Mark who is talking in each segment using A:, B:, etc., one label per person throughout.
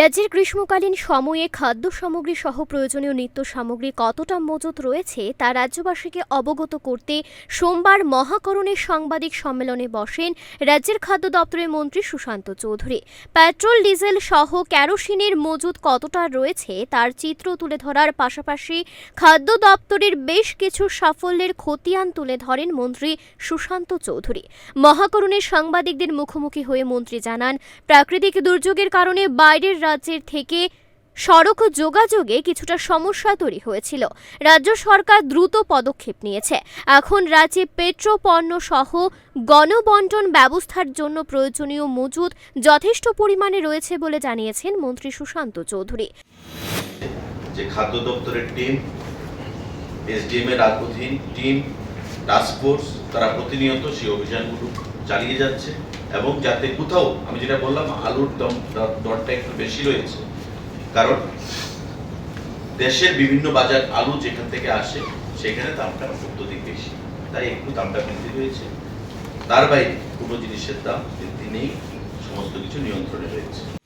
A: রাজ্যের গ্রীষ্মকালীন সময়ে খাদ্য সামগ্রী সহ প্রয়োজনীয় নিত্য সামগ্রী কতটা মজুত রয়েছে তা রাজ্যবাসীকে অবগত করতে সোমবার মহাকরণের সাংবাদিক সম্মেলনে বসেন রাজ্যের খাদ্য দপ্তরের মন্ত্রী সুশান্ত চৌধুরী। পেট্রোল, ডিজেল সহ ক্যারোসিনের মজুত কতটা রয়েছে তার চিত্র তুলে ধরার পাশাপাশি খাদ্য দপ্তরের বেশ কিছু সাফল্যের খতিয়ান তুলে ধরেন মন্ত্রী সুশান্ত চৌধুরী। মহাকরণের সাংবাদিকদের মুখোমুখি হয়ে মন্ত্রী জানান, প্রাকৃতিক দুর্যোগের কারণে বাইরের রাজ্যের থেকে সড়ক যোগাযোগে কিছুটা সমস্যা তৈরি হয়েছিল। রাজ্য সরকার দ্রুত পদক্ষেপ নিয়েছে। এখন রাজ্যে পেট্রোপণ্য সহ গণবন্টন ব্যবস্থার জন্য প্রয়োজনীয় মজুদ যথেষ্ট পরিমাণে রয়েছে বলে জানিয়েছেন মন্ত্রী সুশান্ত চৌধুরী।
B: যে খাদ্য দপ্তরের টিম, এসডিএম এর টিম টাস্ক ফোর্স তারা প্রতিনিয়ত সেই অভিযানগুলো চালিয়ে যাচ্ছে। এবং যাতে কোথাও, আমি যেটা বললাম, আলুর দম দরটা একটু বেশি রয়েছে। কারণ দেশের বিভিন্ন বাজার আলু যেখান থেকে আসে, সেখানে দামটা অত্যধিক বেশি। তাই একটু দামটা বৃদ্ধি রয়েছে। তার বাইরে কোনো জিনিসের দাম বৃদ্ধি নেই, সমস্ত কিছু নিয়ন্ত্রণে রয়েছে।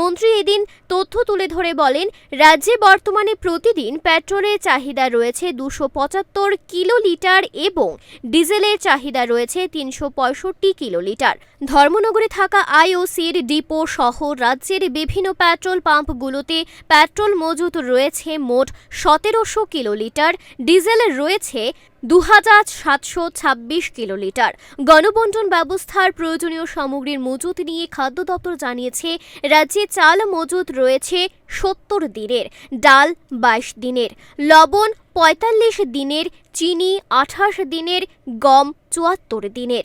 A: মন্ত্রী এদিন তথ্য তুলে ধরে বলেন, রাজ্যে বর্তমানে প্রতিদিন পেট্রোলের চাহিদা রয়েছে দুশো পঁচাত্তর কিলো লিটার এবং ডিজেলের চাহিদা রয়েছে তিনশো পঁয়ষট্টি কিলো লিটার ধর্মনগরে থাকা আইওসির ডিপো সহ রাজ্যের বিভিন্ন পেট্রোল পাম্পগুলোতে পেট্রোল মজুত রয়েছে মোট সতেরোশো কিলো লিটার ডিজেল রয়েছে দু হাজার সাতশো ছাব্বিশ কিলোলিটার গণবন্টন ব্যবস্থার প্রয়োজনীয় সামগ্রীর মজুত নিয়ে খাদ্য দপ্তর জানিয়েছে, রাজ্যে চাল মজুত রয়েছে সত্তর দিনের, ডাল বাইশ দিনের, লবণ পঁয়তাল্লিশ দিনের, চিনি আঠাশ দিনের, গম চুয়াত্তর দিনের।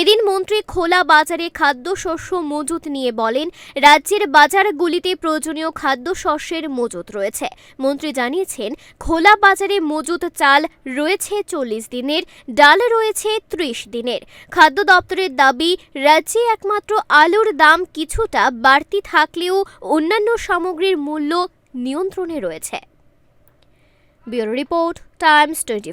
A: এদিন মন্ত্রী খোলা বাজারে খাদ্যশস্য মজুত নিয়ে বলেন, রাজ্যের বাজারগুলিতে প্রয়োজনীয় খাদ্যশস্যের মজুত রয়েছে। মন্ত্রী জানিয়েছেন, খোলা বাজারে মজুত চাল রয়েছে চল্লিশ দিনের, ডাল রয়েছে ত্রিশ দিনের। খাদ্য দপ্তরের দাবি, রাজ্যে একমাত্র আলুর দাম কিছুটা বাড়তি থাকলেও অন্যান্য সামগ্রীর মূল্য নিয়ন্ত্রণে রয়েছে। Bureau report, Times twenty